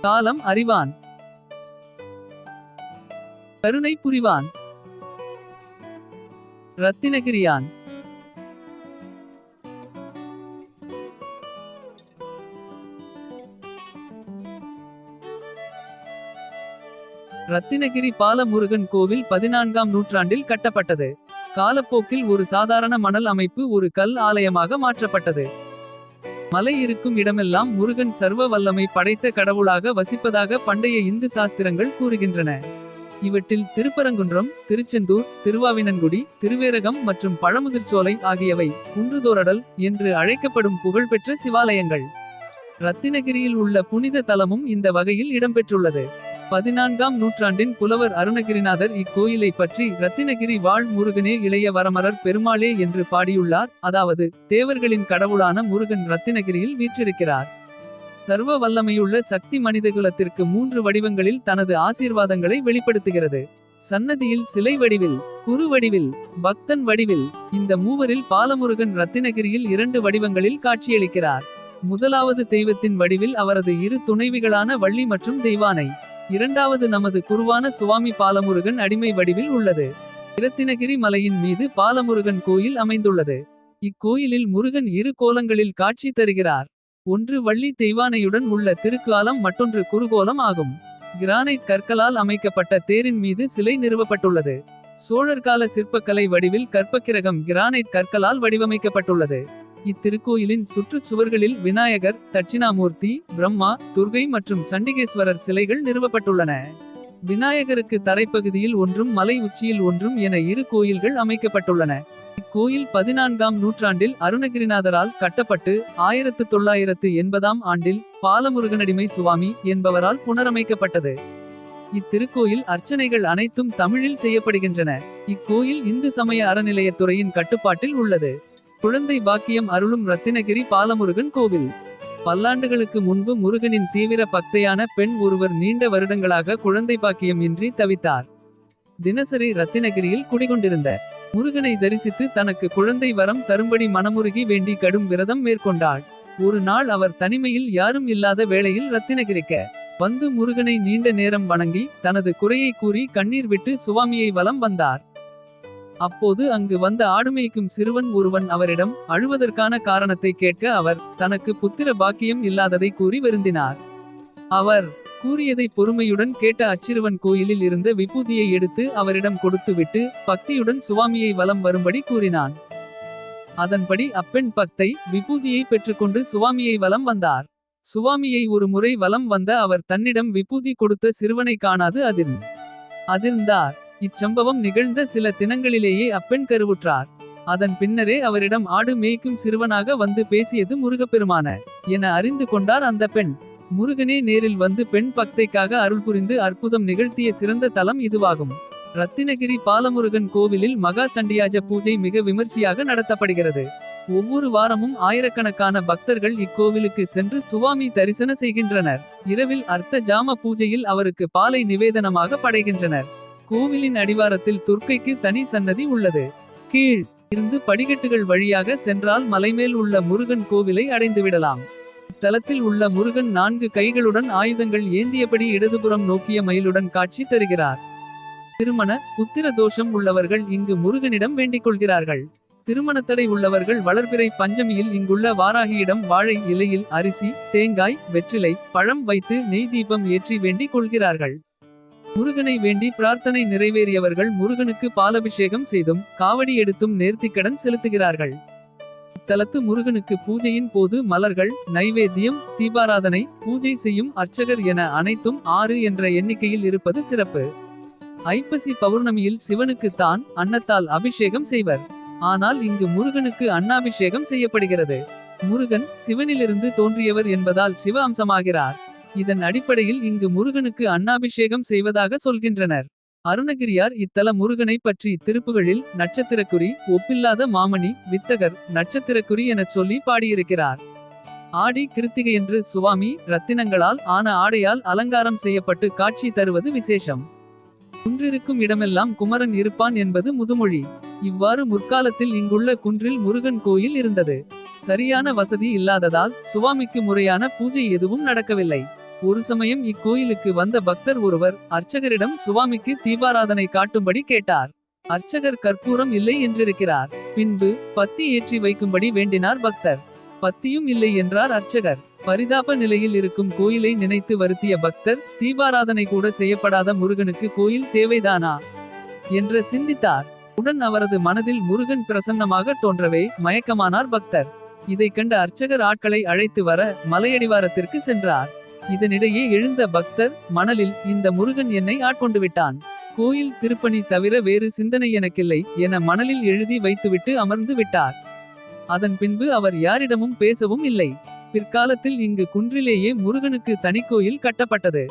காலம் அறிவான். கருணை புரிவான். ரத்தினகிரியான் ரத்தினகிரி பாலமுருகன் கோவில் பதினான்காம் நூற்றாண்டில் கட்டப்பட்டது. காலப்போக்கில் ஒரு சாதாரண மணல் அமைப்பு ஒரு கல் ஆலயமாக மாற்றப்பட்டது. மலை இருக்கும் இடமெல்லாம் முருகன் சர்வ வல்லமை படைத்த கடவுளாக வசிப்பதாக பண்டைய இந்து சாஸ்திரங்கள் கூறுகின்றன. இவற்றில் திருப்பரங்குன்றம் திருச்செந்தூர் திருவாவினன்குடி திருவேரகம் மற்றும் பழமுதிர்ச்சோலை ஆகியவை குன்றுதோரடல் என்று அழைக்கப்படும் புகழ்பெற்ற சிவாலயங்கள். ரத்தினகிரியில் உள்ள புனித தலமும் இந்த வகையில் இடம்பெற்றுள்ளது. பதினான்காம் நூற்றாண்டின் புலவர் அருணகிரிநாதர் இக்கோயிலை பற்றி ரத்தினகிரி வாழ் முருகனே இளைய வரமரர் பெருமாளே என்று பாடியுள்ளார். அதாவது தேவர்களின் கடவுளான முருகன் ரத்தினகிரியில் வீற்றிருக்கிறார். சர்வ வல்லமையுள்ள சக்தி மனிதகுலத்திற்கு மூன்று வடிவங்களில் தனது ஆசீர்வாதங்களை வெளிப்படுத்துகிறது. சன்னதியில் சிலை வடிவில் குரு வடிவில் பக்தன் வடிவில் இந்த மூவரில் பாலமுருகன் ரத்தினகிரியில் இரண்டு வடிவங்களில் காட்சியளிக்கிறார். முதலாவது தெய்வத்தின் வடிவில் அவரது இரு துணைவிகளான வள்ளி மற்றும் தெய்வானை. இரண்டாவது நமது குருவான சுவாமி பாலமுருகன் அடிமை வடிவில் உள்ளது. இரத்தினகிரி மலையின் மீது பாலமுருகன் கோயில் அமைந்துள்ளது. இக்கோயிலில் முருகன் இரு கோலங்களில் காட்சி தருகிறார். ஒன்று வள்ளி தெய்வானையுடன் உள்ள திருக்காலம் மற்றொன்று குறுகோலம் ஆகும். கிரானைட் கற்களால் அமைக்கப்பட்ட தேரின் மீது சிலை நிறுவப்பட்டுள்ளது. சோழர்கால சிற்பக்கலை வடிவில் கற்பக்கிரகம் கிரானைட் கற்களால் வடிவமைக்கப்பட்டுள்ளது. இத்திருக்கோயிலின் சுற்றுச்சுவர்களில் விநாயகர் தட்சிணாமூர்த்தி பிரம்மா துர்கை மற்றும் சண்டிகேஸ்வரர் சிலைகள் நிறுவப்பட்டுள்ளன. விநாயகருக்கு தரைப்பகுதியில் ஒன்றும் மலை உச்சியில் ஒன்றும் என இரு கோயில்கள் அமைக்கப்பட்டுள்ளன. இக்கோயில் பதினான்காம் நூற்றாண்டில் அருணகிரிநாதரால் கட்டப்பட்டு ஆயிரத்து தொள்ளாயிரத்து எண்பதாம் ஆண்டில் பாலமுருகனடிமை சுவாமி என்பவரால் புனரமைக்கப்பட்டது. இத்திருக்கோயில் அர்ச்சனைகள் அனைத்தும் தமிழில் செய்யப்படுகின்றன. இக்கோயில் இந்து சமய அறநிலையத்துறையின் கட்டுப்பாட்டில் உள்ளது. குழந்தை பாக்கியம் அருளும் ரத்தினகிரி பாலமுருகன் கோவில். பல்லாண்டுகளுக்கு முன்பு முருகனின் தீவிர பக்தையான பெண் ஒருவர் நீண்ட வருடங்களாக குழந்தை பாக்கியம் இன்றி தவித்தார். தினசரி ரத்தினகிரியில் குடிகொண்டிருந்த முருகனை தரிசித்து தனக்கு குழந்தை வரம் தரும்படி மனமுருகி வேண்டி கடும் விரதம் மேற்கொண்டாள். ஒரு நாள் அவர் தனிமையில் யாரும் இல்லாத வேளையில் ரத்தினகிரிக்க வந்து முருகனை நீண்ட நேரம் வணங்கி தனது குறையை கூறி கண்ணீர் விட்டு சுவாமியை வலம் வந்தார். அப்போது அங்கு வந்த ஆடுமேய்க்கும் சிறுவன் ஒருவன் அவரிடம் அழுவதற்கான காரணத்தை கேட்க அவர் தனக்கு புத்திர பாக்கியம் இல்லாததை கூறி வருந்தினார். அவர் கூறியதை பொறுமையுடன் கேட்ட அச்சிறுவன் கோயிலில் இருந்த விபூதியை எடுத்து அவரிடம் கொடுத்துவிட்டு பக்தியுடன் சுவாமியை வலம் வரும்படி கூறினான். அதன்படி அப்பெண் பக்தை விபூதியை பெற்றுக்கொண்டு சுவாமியை வலம் வந்தார். சுவாமியை ஒரு முறை வலம் வந்த அவர் தன்னிடம் விபூதி கொடுத்த சிறுவனை காணாது அதிர் அதிர்ந்தார். இச்சம்பவம் நிகழ்ந்த சில தினங்களிலேயே அப்பெண் கருவுற்றார். அதன் பின்னரே அவரிடம் ஆடு மேய்க்கும் சிறுவனாக வந்து பேசியது முருகப்பெருமான என அறிந்து கொண்டார் அந்த பெண். முருகனே நேரில் வந்து பெண் பக்தைக்காக அருள் புரிந்து அற்புதம் நிகழ்த்திய சிறந்த தலம் இதுவாகும். ரத்தினகிரி பாலமுருகன் கோவிலில் மகா சண்டியாஜ பூஜை மிக விமர்சையாக நடத்தப்படுகிறது. ஒவ்வொரு வாரமும் ஆயிரக்கணக்கான பக்தர்கள் இக்கோவிலுக்கு சென்று சுவாமி தரிசன செய்கின்றனர். இரவில் அர்த்த ஜாம பூஜையில் அவருக்கு பாலை நிவேதனமாக படைகின்றனர். கோவிலின் அடிவாரத்தில் துர்க்கைக்கு தனி சன்னதி உள்ளது. கீழ் இருந்து படிக்கட்டுகள் வழியாக சென்றால் மலைமேல் உள்ள முருகன் கோவிலை அடைந்துவிடலாம். தலத்தில் உள்ள முருகன் நான்கு கைகளுடன் ஆயுதங்கள் ஏந்தியபடி இடதுபுறம் நோக்கிய மயிலுடன் காட்சி தருகிறார். திருமண புத்திர தோஷம் உள்ளவர்கள் இங்கு முருகனிடம் வேண்டிக் கொள்கிறார்கள். திருமணத்தடை உள்ளவர்கள் வளர்பிறை பஞ்சமியில் இங்குள்ள வாராகியிடம் வாழை இலையில் அரிசி தேங்காய் வெற்றிலை பழம் வைத்து நெய் தீபம் ஏற்றி வேண்டிக் கொள்கிறார்கள். முருகனை வேண்டி பிரார்த்தனை நிறைவேறியவர்கள் முருகனுக்கு பாலபிஷேகம் செய்தும் காவடி எடுத்தும் நேர்த்திக்கடன் செலுத்துகிறார்கள். இத்தலத்து முருகனுக்கு பூஜையின் போது மலர்கள் நைவேத்தியம் தீபாராதனை பூஜை செய்யும் அர்ச்சகர் என அனைத்தும் ஆறு என்ற எண்ணிக்கையில் இருப்பது சிறப்பு. ஐப்பசி பௌர்ணமியில் சிவனுக்கு தான் அன்னத்தால் அபிஷேகம் செய்வர். ஆனால் இங்கு முருகனுக்கு அன்னாபிஷேகம் செய்யப்படுகிறது. முருகன் சிவனிலிருந்து தோன்றியவர் என்பதால் சிவ அம்சமாகிறார். இதன் அடிப்படையில் இங்கு முருகனுக்கு அன்னாபிஷேகம் செய்வதாக சொல்கின்றனர். அருணகிரியார் இத்தல முருகனை பற்றி திருப்புகளில் நட்சத்திரக்குறி ஒப்பில்லாத மாமணி வித்தகர் நட்சத்திரக்குறி எனச் சொல்லி பாடியிருக்கிறார். ஆடி கிருத்திகையன்று சுவாமி ரத்தினங்களால் ஆன ஆடையால் அலங்காரம் செய்யப்பட்டு காட்சி தருவது விசேஷம். குன்றிருக்கும் இடமெல்லாம் குமரன் இருப்பான் என்பது முதுமொழி. இவ்வாறு முற்காலத்தில் இங்குள்ள குன்றில் முருகன் கோயில் இருந்தது. சரியான வசதி இல்லாததால் சுவாமிக்கு முறையான பூஜை எதுவும் நடக்கவில்லை. ஒரு சமயம் இக்கோயிலுக்கு வந்த பக்தர் ஒருவர் அர்ச்சகரிடம் சுவாமிக்கு தீபாராதனை காட்டும்படி கேட்டார். அர்ச்சகர் கற்பூரம் இல்லை என்றிருக்கிறார். பின்பு பத்தி ஏற்றி வைக்கும்படி வேண்டினார் பக்தர். பத்தியும் இல்லை என்றார் அர்ச்சகர். பரிதாப நிலையில் இருக்கும் கோயிலை நினைத்து வருத்திய பக்தர் தீபாராதனை கூட செய்யப்படாத முருகனுக்கு கோயில் தேவைதானா? என்று சிந்தித்தார். உடன் அவரது மனதில் முருகன் பிரசன்னமாக தோன்றவே மயக்கமானார் பக்தர். இதை கண்ட அர்ச்சகர் ஆட்களை அழைத்து வர மலையடிவாரத்திற்கு சென்றார். இதனிடையே எழுந்த பக்தர் மணலில் இந்த முருகன் என்னை ஆட்கொண்டு விட்டான். கோயில் திருப்பணி தவிர வேறு சிந்தனை எனக்கில்லை என மணலில் எழுதி வைத்துவிட்டு அமர்ந்து விட்டார். அதன் பின்பு அவர் யாரிடமும் பேசவும் இல்லை. பிற்காலத்தில் இங்கு குன்றிலேயே முருகனுக்கு தனிக்கோயில் கட்டப்பட்டது.